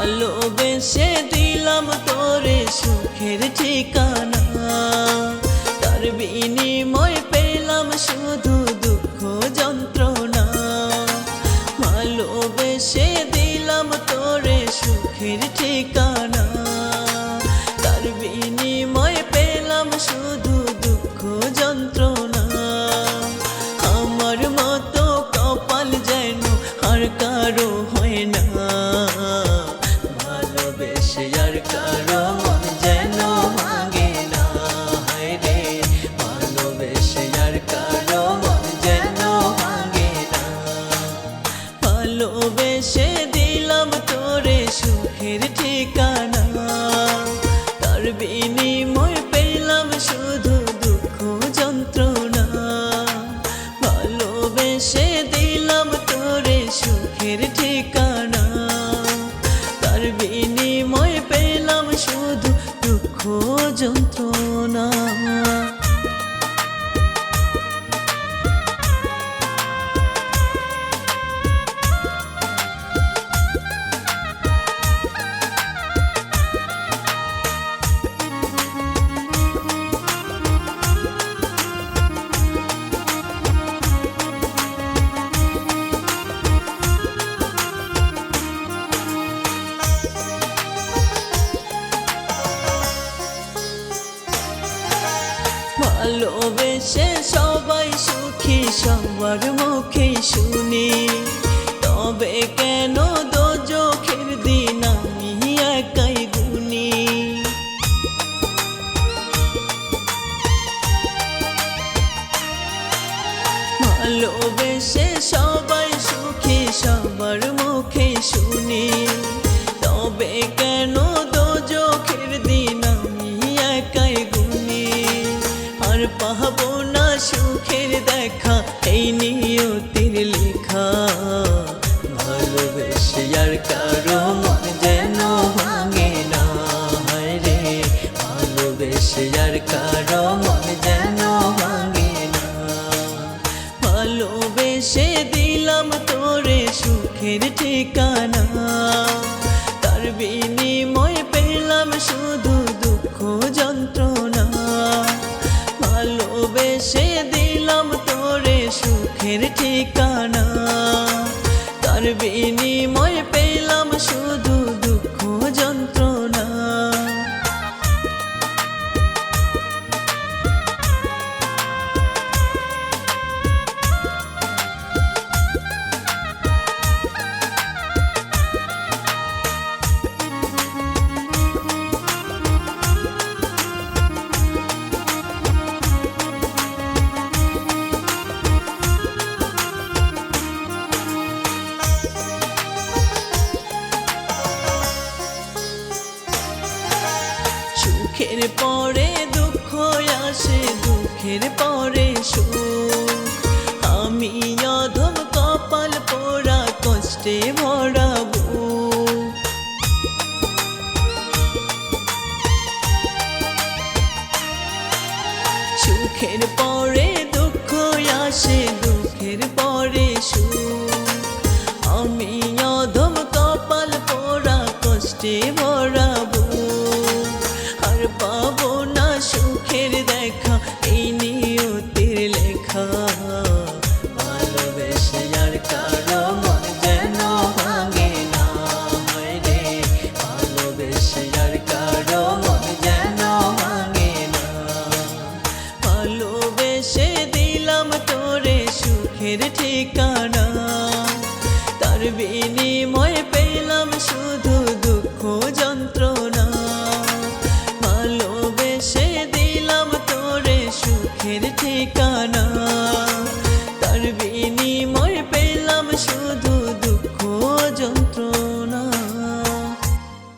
ভালোবেসে দিলাম তোরে সুখের ঠিকানা। তার বিনিময় পেলাম শুধু দুঃখ যন্ত্রণা। ভালোবেসে দিলাম তোরে সুখের ঠিকানা। তার বিনিময় পেলাম শুধু দুঃখ যন্ত্রণা। আমার মতো কপাল যেন আর কারও হয় সুখের ঠিকানা। তার বিনিময় পেলাম শুধু দুঃখ যন্ত্রণা। ভালোবেসে দিলাম তোরে সুখের ঠিকানা। তার বিনিময় পেলাম শুধু দুঃখ যন্ত্রণা। ভালোবেসে সবাই সুখী, সবার মুখে শুনি। তবে কেন দো চোখের দিন আমি একাই গুনি? ভালোবেসে নিয়তির লেখা, ভালোবেসে আর কারও মন যেন ভাঙে না। রে, ভালোবেসে আর কারও মন যেন ভাঙে না। ভালোবেসে দিলাম তোরে সুখের ঠিকানা। তার বিনিময় পেলাম শুধু সুখের পরে দুঃখ আসে, দুঃখের পরে সুখ। আমি অধম কপাল পোড়া, কষ্টে ভরা সুখের পরে দুঃখ আসে, দুঃখের পরে সুখ। আমি অধম কপাল পোড়া, কষ্টে ভরা প্রেমের ঠিকানা। তার বিনিময় পেলাম শুধু দুঃখ যন্ত্রণা। ভালোবেসে দিলাম তোরে সুখের ঠিকানা।